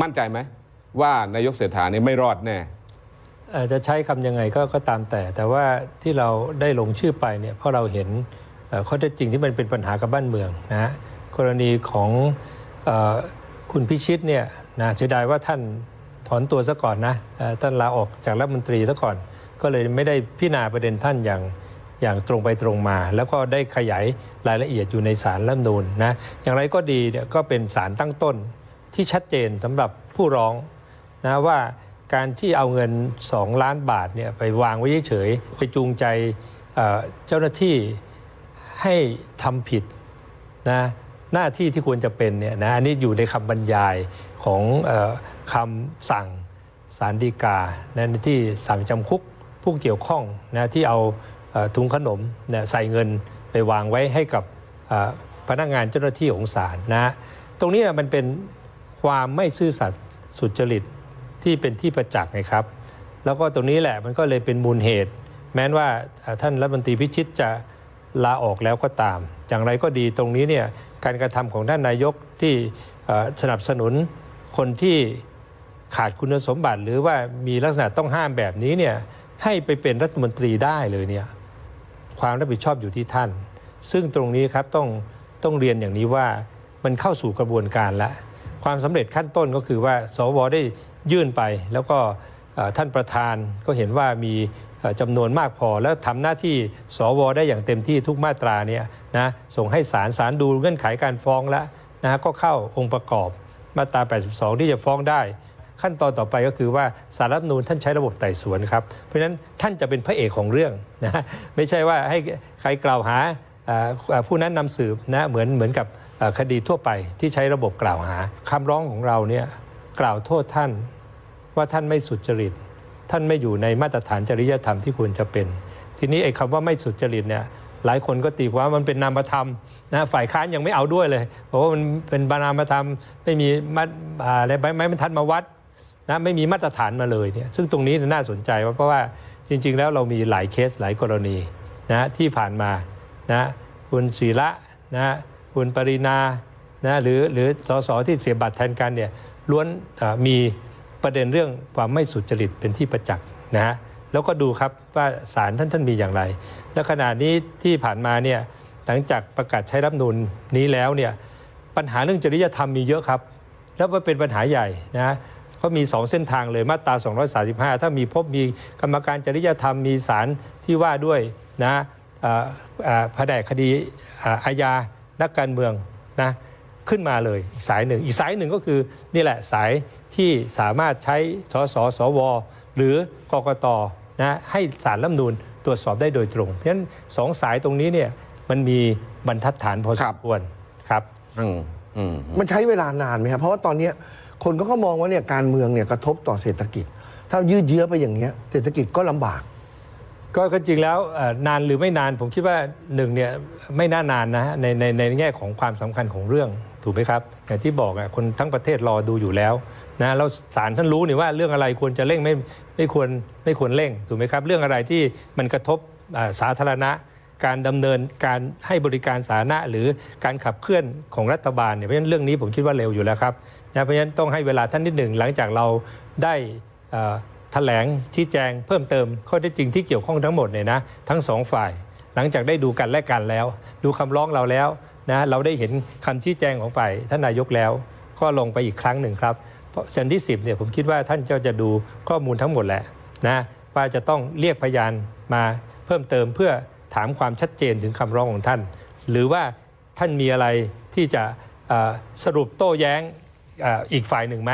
มั่นใจไหมว่านายกเศรษฐาเนี่ยไม่รอดแน่อ่อจะใช้คำยังไงก็ก็ตามแต่ แต่ว่าที่เราได้ลงชื่อไปเนี่ยเพราะเราเห็นเอ่อข้อเท็จจริงที่มันเป็นปัญหากับบ้านเมืองนะฮะกรณีของเออคุณพิชิตเนี่ยนะเสียดายว่าท่านถอนตัวซะก่อนนะเอ่อท่านลาออกจากรัฐมนตรีซะก่อน ก็เลยไม่ได้พิจารณาประเด็นท่านอย่างอย่างตรงไปตรงมา แล้วก็ได้ขยายรายละเอียดอยู่ในสารรัฐธรรมนูญนะอย่างไรก็ดีเนี่ยก็เป็นสารตั้งต้น ที่ชัดเจนสำหรับผู้ร้องนะว่าการที่เอาเงิน 2 ล้านบาทเนี่ยไปวางไว้เฉยๆไปจูงใจเจ้าหน้าที่ให้ทำผิดนะหน้าที่ที่ควรจะเป็นเนี่ยนะอันนี้อยู่ในคำบรรยายของอคำสั่งสารดีกานะที่สั่งจำคุกผู้เกี่ยวข้องนะที่เอาถุงขนมเนี่ยใส่เงินไปวางไว้ให้กับพนักงานเจ้าหน้าที่ของศาลนะตรงนี้มันเป็น ความไม่ซื่อสัตย์สุจริตที่เป็นที่ประจักษ์ไงครับ แล้วก็ตรงนี้แหละมันก็เลยเป็นมูลเหตุ แม้ว่าท่านรัฐมนตรีพิชิตจะลาออกแล้วก็ตาม อย่างไรก็ดีตรงนี้เนี่ยการกระทำของท่านนายกที่สนับสนุนคนที่ขาดคุณสมบัติ หรือว่ามีลักษณะต้องห้ามแบบนี้เนี่ยให้ไปเป็นรัฐมนตรีได้เลยเนี่ยความรับผิดชอบอยู่ที่ท่าน ซึ่งตรงนี้ครับต้องต้องเรียนอย่างนี้ว่ามันเข้าสู่กระบวนการแล้ว ความสำเร็จขั้นต้นก็คือว่าสวได้ยื่นไป แล้วก็ท่านประธานก็เห็นว่ามีจำนวนมากพอ แล้วทำหน้าที่สวได้อย่างเต็มที่ทุกมาตราเนี่ยนะส่งให้ศาลศาลดูเงื่อนไขการฟ้องแล้วนะก็เข้าองค์ประกอบมาตรา 82 ที่จะฟ้องได้ ขั้นตอนต่อไปก็คือว่าสารรัฐนูญท่านใช้ระบบไต่สวนครับ เพราะฉะนั้นท่านจะเป็นพระเอกของเรื่องนะไม่ใช่ว่าให้ใครกล่าวหาผู้นั้นนำสืบนะเหมือนเหมือนกับ คดีทั่วไปที่ใช้ระบบกล่าวหาคำร้องของเราเนี่ยกล่าวโทษท่านว่าท่านไม่สุจริต ท่านไม่อยู่ในมาตรฐานจริยธรรมที่ควรจะเป็น ทีนี้ไอ้คำว่าไม่สุจริตเนี่ยหลายคนก็ตีความว่ามันเป็นนามธรรมนะฝ่ายค้านยังไม่เอาด้วยเลยเพราะว่ามันเป็นนามธรรมไม่มีมาอ่าอะไรไม้บรรทัดมาวัดนะไม่มีมาตรฐานมาเลยเนี่ยซึ่งตรงนี้น่าสนใจเพราะว่าจริง ๆ แล้วเรามีหลายเคสหลายกรณีนะที่ผ่านมานะคุณศิระนะ คุณปรินานะหรือหรือสสที่เสียบัตรแทนกันเนี่ยล้วนมีประเด็นเรื่องความไม่สุจริตเป็นที่ประจักษ์นะฮะแล้วก็ดูครับว่าศาลท่านท่านมีอย่างไร และขณะนี้ที่ผ่านมาเนี่ยหลังจากประกาศใช้รัฐนูญนี้แล้วเนี่ยปัญหาเรื่องจริยธรรมมีเยอะครับ แล้วมันเป็นปัญหาใหญ่นะเขามี 2 เส้นทางเลยมาตรา 235 ถ้ามีพบมีกรรมการจริยธรรมมีศาลที่ว่าด้วยนะอ่อเอ่อแผนกคดีอ่าอาญา นักการเมืองนะขึ้นมาเลยอีกสายหนึ่ง อีกสายหนึ่งก็คือนี่แหละสายที่สามารถใช้สสสว หรือกกตนะให้สารรัฐธรรมนูญตรวจสอบได้โดยตรง เพราะฉะนั้นสองสายตรงนี้เนี่ยมันมีบรรทัดฐานพอสครัมบควรครับอืมอืมมันใช้เวลานานไหมครับ เพราะว่าตอนเนี้ยคนก็ก็มองว่าเนี่ยการเมืองเนี่ยกระทบต่อเศรษฐกิจ ถ้ายืดเยื้อไปอย่างเงี้ยเศรษฐกิจก็ลำบาก ก็ก็จริงแล้วเอ่อนานหรือไม่นานผมคิดว่าหนึ่งเนี่ยไม่น่านานนะฮะในในในแง่ของความสำคัญของเรื่องถูกไหมครับอย่างที่บอกอะคนทั้งประเทศรอดูอยู่แล้วนะแล้วศาลท่านรู้นี่ว่าเรื่องอะไรควรจะเร่งไม่ไม่ควรไม่ควรเร่งถูกไหมครับเรื่องอะไรที่มันกระทบอ่าสาธารณะ การดำเนินการให้บริการสาธารณะ หรือการขับเคลื่อนของรัฐบาลเนี่ยเพราะฉะนั้นเรื่องนี้ผมคิดว่าเร็วอยู่แล้วครับนะเพราะฉะนั้นต้องให้เวลาท่านนิดหนึ่งหลังจากเราได้เอ่อ แถลงชี้แจงเพิ่มเติมข้อเท็จจริงที่เกี่ยวข้องทั้งหมดเนี่ยนะทั้งสองฝ่าย หลังจากได้ดูกันและกันแล้ว ดูคำร้องเราแล้วนะเราได้เห็นคำชี้แจงของฝ่ายท่านนายกแล้ว ก็ลงไปอีกครั้งหนึ่งครับเพราะชั้นที่10เนี่ยผมคิดว่าท่านเจ้าจะดูข้อมูลทั้งหมดแหละนะว่าจะต้องเรียกพยานมาเพิ่มเติมเพื่อถามความชัดเจนถึงคำร้องของท่าน หรือว่าท่านมีอะไรที่จะสรุปโต้แย้งออีกฝ่ายหนึ่งไหม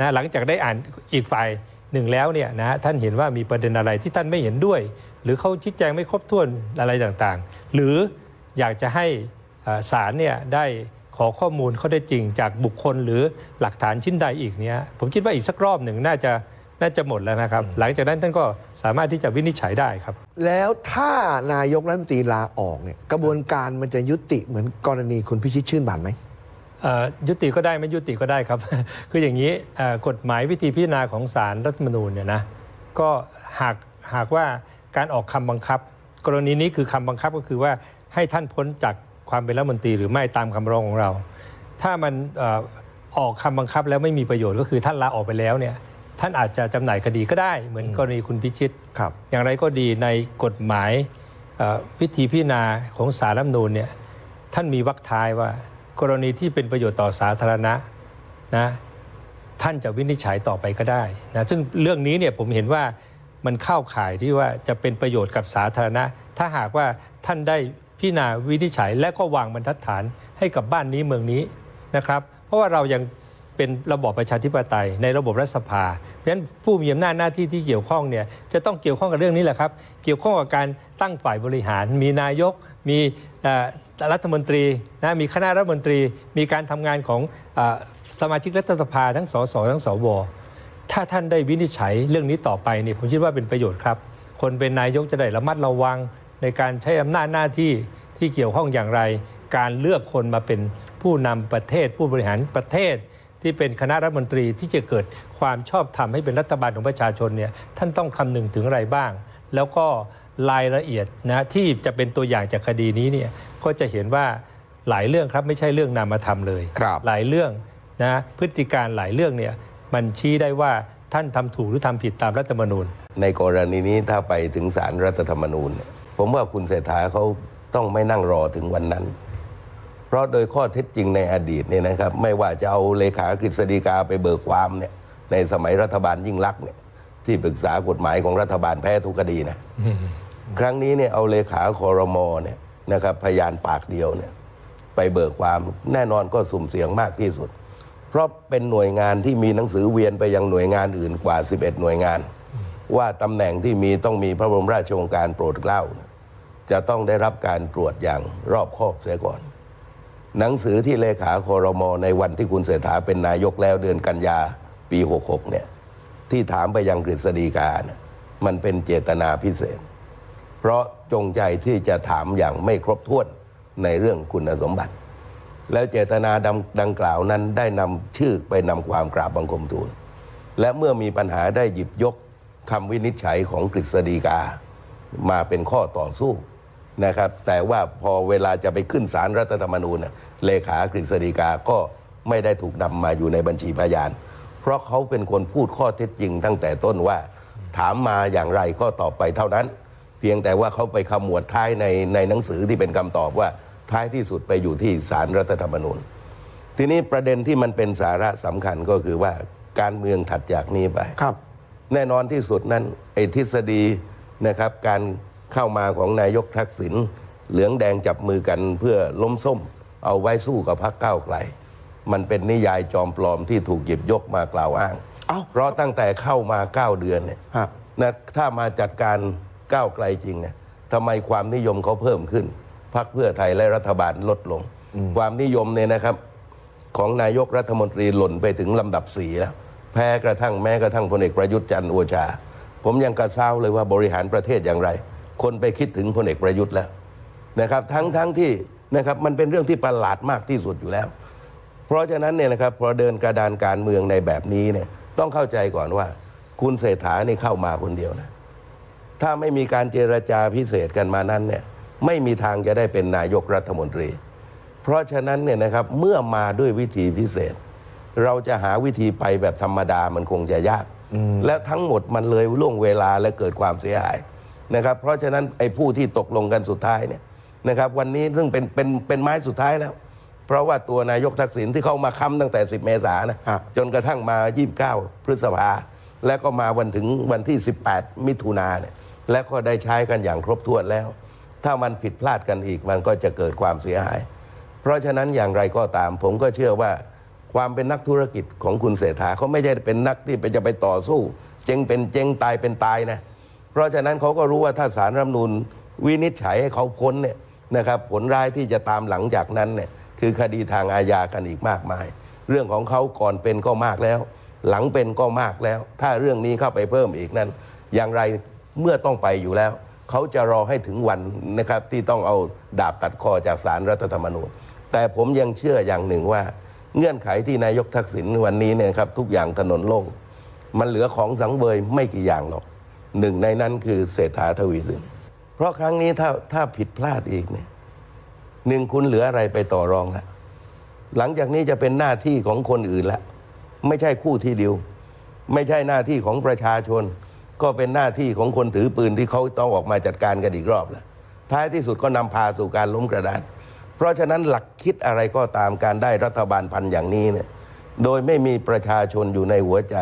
นะหลังจากได้อ่านอีกฝ่าย หนึ่งแล้วเนี่ยนะท่านเห็นว่ามีประเด็นอะไรที่ท่านไม่เห็นด้วย หรือเขาชี้แจงไม่ครบถ้วนอะไรต่างๆ หรืออยากจะให้ศาลเนี่ยได้ขอข้อมูลข้อได้จริงจากบุคคลหรือหลักฐานชิ้นใดอีกเนี่ยผมคิดว่าอีกสักรอบหนึ่งน่าจะน่าจะหมดแล้วนะครับ หลังจากนั้นท่านก็สามารถที่จะวินิจฉัยได้ครับ แล้วถ้านายกรัฐมนตรีลาออกเนี่ยกระบวนการมันจะยุติเหมือนกรณีคุณพิชิตชื่นบานไหม ยุติก็ได้ไม่ยุติก็ได้ครับ คืออย่างนี้เอ่อกฎหมายวิธีพิจารณาของศาลรัฐธรรมนูญเนี่ยนะก็หากหากว่าการออกคำบังคับ กรณีนี้คือคำบังคับก็คือว่าให้ท่านพ้นจากความเป็นรัฐมนตรีหรือไม่ตามคำร้องของเรา ถ้ามันเอ่อออกคำบังคับแล้วไม่มีประโยชน์ก็คือท่านลาออกไปแล้วเนี่ยท่านอาจจะจำหน่ายคดีก็ได้เหมือนกรณีคุณพิชิตครับ อย่างไรก็ดีในกฎหมายเอ่อวิธีพิจารณาของสารรัฐธรรมนูญเนี่ยท่านมีวรรคท้ายว่า กรณีที่เป็นประโยชน์ต่อสาธารณะนะท่านจะวินิจฉัยต่อไปก็ได้นะซึ่งเรื่องนี้เนี่ยผมเห็นว่ามันเข้าข่ายที่ว่าจะเป็นประโยชน์กับสาธารณะ ถ้าหากว่าท่านได้พิจารณาวินิจฉัย และก็วางบรรทัดฐานให้กับบ้านนี้เมืองนี้นะครับ เพราะว่าเรายังเป็นระบอบประชาธิปไตยในระบบรัฐสภา เพราะฉะนั้นผู้มีอำนาจหน้าที่ที่เกี่ยวข้องเนี่ยจะต้องเกี่ยวข้องกับเรื่องนี้แหละครับ เกี่ยวข้องกับการตั้งฝ่ายบริหาร มีนายก มีรัฐมนตรีนะมีคณะรัฐมนตรี มีการทำงานของอสมาชิกรัฐสภาทั้งสสทั้งสวถ้าท่านได้วินิจฉัยเรื่องนี้ต่อไปเนี่ยผมคิดว่าเป็นประโยชน์ครับ คนเป็นนายกจะได้ระมัดระวังในการใช้อำนาจหน้าที่ที่เกี่ยวข้องอย่างไร การเลือกคนมาเป็นผู้นำประเทศ ผู้บริหารประเทศ ที่เป็นคณะรัฐมนตรีที่จะเกิดความชอบธรรมให้เป็นรัฐบาลของประชาชนเนี่ยท่านต้องคำนึงถึงอะไรบ้าง แล้วก็ รายละเอียดนะที่จะเป็นตัวอย่างจากคดีนี้เนี่ยก็จะเห็นว่าหลายเรื่องครับไม่ใช่เรื่องนามธรรมเลยครับหลายเรื่องนะพฤติการหลายเรื่องเนี่ยมันชี้ได้ว่าท่านทำถูกหรือทำผิดตามรัฐธรรมนูญ ในกรณีนี้ถ้าไปถึงศาลรรัฐธรรมนูญเนี่ยผมว่าคุณเศรษฐาเขาต้องไม่นั่งรอถึงวันนั้น เพราะโดยข้อเท็จจริงในอดีตเนี่ยนะครับ ไม่ว่าจะเอาเลขากฤษฎีกาไปเบิกความเนี่ยในสมัยรัฐบาลยิ่งลักษณ์เนี่ยที่ปรึกษากฎหมายของรัฐบาลแพ้ทุกคดีนะ ครั้งนี้เนี่ยเอาเลขาคอรมอเนี่ยนะครับพยานปากเดียวเนี่ยไปเบิกความแน่นอนก็สุ่มเสี่ยงมากที่สุด เพราะเป็นหน่วยงานที่มีหนังสือเวียนไปยังหน่วยงานอื่นกว่า 11 หน่วยงาน ว่าตำแหน่งที่มีต้องมีพระบรมราชโองการโปรดเกล้า จะต้องได้รับการตรวจอย่างรอบคอบเสียก่อน หนังสือที่เลขาคอรมอในวันที่คุณเศรษฐาเป็นนายกแล้วเดือนกันยาปี 66เนี่ยที่ถามไปยังกฤษฎีกาเนี่ยมันเป็นเจตนาพิเศษ ราะจงใจที่จะถามอย่างไม่ครบถ้วนในเรื่องคุณสมบัติ แล้วเจตนาดังดังกล่าวนั้นได้นำชื่อไปนำความกราบบังคมทูล และเมื่อมีปัญหาได้หยิบยกคำวินิจฉัยของกฤษฎีกา มาเป็นข้อต่อสู้นะครับ แต่ว่าพอเวลาจะไปขึ้นศาลรัฐธรรมนูญเลขากฤษฎีกาก็ไม่ได้ถูกนำมาอยู่ในบัญชีพยาน เพราะเขาเป็นคนพูดข้อเท็จจริงตั้งแต่ต้นว่า ถามมาอย่างไรก็ตอบไปเท่านั้น เพียงแต่ว่าเขาไปขมวดท้ายในในหนังสือที่เป็นคำตอบว่าท้ายที่สุดไปอยู่ที่ศาลรัฐธรรมนูญ ทีนี้ประเด็นที่มันเป็นสาระสำคัญก็คือว่าการเมืองถัดจากนี้ไปครับ แน่นอนที่สุดนั้นไอ้ทฤษฎีนะครับ การเข้ามาของนายกทักษิณเหลืองแดงจับมือกันเพื่อล้มส้ม เอาไว้สู้กับพรรคก้าวไกล มันเป็นนิยายจอมปลอมที่ถูกหยิบยกมากล่าวอ้างเอ้าเพราะตั้งแต่เข้ามาเก้าเดือนเนี่ยฮะนะถ้ามาจัดการ ก้าวไกลจริงเนี่ยทำไมความนิยมเขาเพิ่มขึ้นพรรคเพื่อไทยและรัฐบาลลดลง ความนิยมเนี่ยนะครับ ของนายกรัฐมนตรีหล่นไปถึงลำดับสี่แล้ว แพ้กระทั่งแม้กระทั่งพลเอกประยุทธ์จันทร์โอชา ผมยังกระเซ้าเลยว่าบริหารประเทศอย่างไร คนไปคิดถึงพลเอกประยุทธ์แล้วนะครับ ทั้งทั้งที่นะครับมันเป็นเรื่องที่ประหลาดมากที่สุดอยู่แล้ว เพราะฉะนั้นเนี่ยนะครับพอเดินกระดานการเมืองในแบบนี้เนี่ยต้องเข้าใจก่อนว่า คุณเศรษฐานี่เข้ามาคนเดียวนะ ถ้าไม่มีการเจรจาพิเศษกันมานั้นเนี่ยไม่มีทางจะได้เป็นนายกรัฐมนตรี เพราะฉะนั้นเนี่ยนะครับเมื่อมาด้วยวิธีพิเศษ เราจะหาวิธีไปแบบธรรมดามันคงจะยาก และทั้งหมดมันเลยล่วงเวลาและเกิดความเสียหายนะครับ เพราะฉะนั้นไอ้ผู้ที่ตกลงกันสุดท้ายเนี่ยนะครับวันนี้ซึ่งเป็นเป็นเป็นไม้สุดท้ายแล้ว เพราะว่าตัวนายกทักษิณที่เข้ามาค้ำตั้งแต่ 10 เมษายนนะฮะจนกระทั่งมา 29 พฤษภา และก็มาวันถึงวันที่ 18 มิถุนาเนี่ย และก็ได้ใช้กันอย่างครบถ้วนแล้ว ถ้ามันผิดพลาดกันอีกมันก็จะเกิดความเสียหาย เพราะฉะนั้นอย่างไรก็ตาม ผมก็เชื่อว่าความเป็นนักธุรกิจของคุณเศรษฐาเขาไม่ใช่เป็นนักที่จะไปต่อสู้ เจงเป็นเจงตายเป็นตายนะเพราะฉะนั้นเขาก็รู้ว่าถ้าสารรัฐมนูญวินิจฉัยให้เขาพ้นเนี่ยนะครับผลร้ายที่จะตามหลังจากนั้นเนี่ยคือคดีทางอาญากันอีกมากมาย เรื่องของเขาก่อนเป็นก็มากแล้ว หลังเป็นก็มากแล้ว ถ้าเรื่องนี้เข้าไปเพิ่มอีกนั้น อย่างไร เมื่อต้องไปอยู่แล้ว เขาจะรอให้ถึงวันนะครับที่ต้องเอาดาบตัดคอจากสารรัฐธรรมนูญ แต่ผมยังเชื่ออย่างหนึ่งว่า เงื่อนไขที่นายกทักษิณวันนี้เนี่ยครับทุกอย่างถนนโล่งมันเหลือของสังเวยไม่กี่อย่างหรอกหนึ่งในนั้นคือเศรษฐาทวีสินเพราะครั้งนี้ถ้าถ้าผิดพลาดอีกเนี่ยหนึ่งคุณเหลืออะไรไปต่อรองละหลังจากนี้จะเป็นหน้าที่ของคนอื่นละไม่ใช่คู่ที่ดิวไม่ใช่หน้าที่ของประชาชน ก็เป็นหน้าที่ของคนถือปืนที่เขาต้องออกมาจัดการกันอีกรอบแล้วท้ายที่สุดก็นำพาสู่การล้มกระดานเพราะฉะนั้นหลักคิดอะไรก็ตามการได้รัฐบาลพันธุ์อย่างนี้เนี่ยโดยไม่มีประชาชนอยู่ในหัวใจ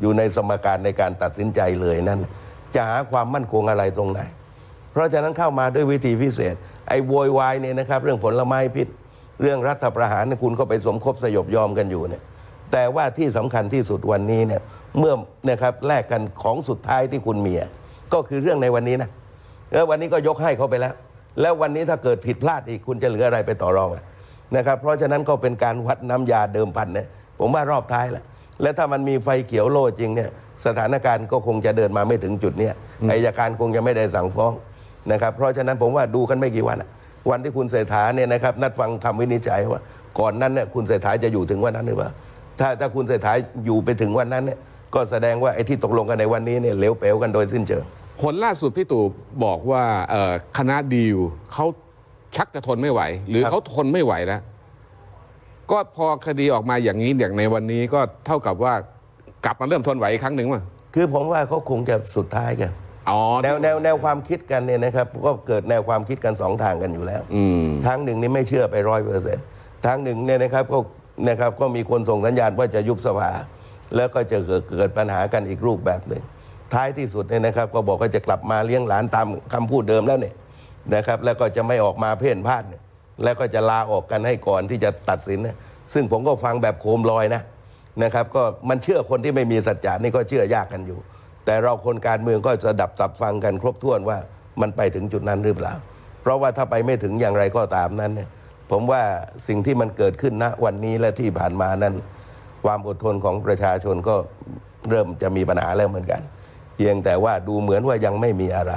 อยู่ในสมการในการตัดสินใจเลยนั้น จะหาความมั่นคงอะไรตรงไหน เพราะฉะนั้นเข้ามาด้วยวิธีพิเศษ ไอ้โวยวายเนี่ยนะครับ เรื่องผลไม้พิษ เรื่องรัฐประหารเนี่ยคุณก็ไปสมคบสยบยอมกันอยู่เนี่ยแต่ว่าที่สำคัญที่สุดวันนี้เนี่ย เมื่อนะครับแลกกันของสุดท้ายที่คุณมีอะก็คือเรื่องในวันนี้นะเออวันนี้ก็ยกให้เขาไปแล้ว แล้ววันนี้ถ้าเกิดผิดพลาดอีกคุณจะเหลืออะไรไปต่อรองอะนะครับ เพราะฉะนั้นก็เป็นการวัดน้ำยาเดิมพันเนี่ยผมว่ารอบท้ายแหละและถ้ามันมีไฟเขียวโล่จริงเนี่ยสถานการณ์ก็คงจะเดินมาไม่ถึงจุดเนี้ยอายการคงจะไม่ได้สั่งฟ้องนะครับ เพราะฉะนั้นผมว่าดูกันไม่กี่วันอะวันที่คุณเศรษฐาเนี่ยนะครับนัดฟังคำวินิจฉัยว่า ก่อนนั้นเนี่ยคุณเศรษฐาจะอยู่ถึงวันนั้นหรือเปล่าถ้าถ้าคุณเศรษฐาอยู่ไปถึงวันนั้นเนี่ย ก็แสดงว่าไอ้ที่ตกลงกันในวันนี้เนี่ยเหลวเป๋วกันโดยสิ้นเชิงผลล่าสุดพี่ตู่บอกว่าเอ่อคณะดีลเขาชักจะทนไม่ไหว หรือครับเขาทนไม่ไหวแล้วก็พอคดีออกมาอย่างนี้อย่างในวันนี้ก็เท่ากับว่ากลับมาเริ่มทนไหวอีกครั้งหนึ่งมั้งคือผมว่าเขาคงจะสุดท้ายกันอ๋อแนวแนวแนวความคิดกันเนี่ยนะครับก็เกิดแนวความคิดกันสองทางกันอยู่แล้วอืมทางหนึ่งนี่ไม่เชื่อไปร้อยเปอร์เซ็นต์ทางหนึ่งเนี่ยนะครับก็นะครับก็มีคนส่งสัญญาณว่าจะยุบสภา แล้วก็จะเกิดปัญหากันอีกรูปแบบหนึ่ง ท้ายที่สุดเนี่ยนะครับ ก็บอกว่าจะกลับมาเลี้ยงหลานตามคำพูดเดิมแล้วเนี่ยนะครับ แล้วก็จะไม่ออกมาเพ่นพ่านเนี่ยแล้วก็จะลาออกกันให้ก่อนที่จะตัดสินเนี่ยซึ่งผมก็ฟังแบบโคมลอยนะนะครับ ก็มันเชื่อคนที่ไม่มีสัจจะนี่ก็เชื่อยากกันอยู่ แต่เราคนการเมืองก็จะดับตับฟังกันครบถ้วนว่ามันไปถึงจุดนั้นหรือเปล่า เพราะว่าถ้าไปไม่ถึงอย่างไรก็ตามนั้นเนี่ยผมว่าสิ่งที่มันเกิดขึ้นณวันนี้และที่ผ่านมานั้น ความอดทนของประชาชนก็เริ่มจะมีปัญหาแล้วเหมือนกัน เพียงแต่ว่าดูเหมือนว่ายังไม่มีอะไร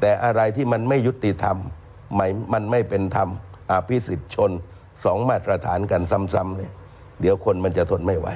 แต่อะไรที่มันไม่ยุติธรรมไม่มันไม่เป็นธรรมอภิสิทธิ์ชนสองมาตรฐานกันซ้ำๆเนี่ยเดี๋ยวคนมันจะทนไม่ไหว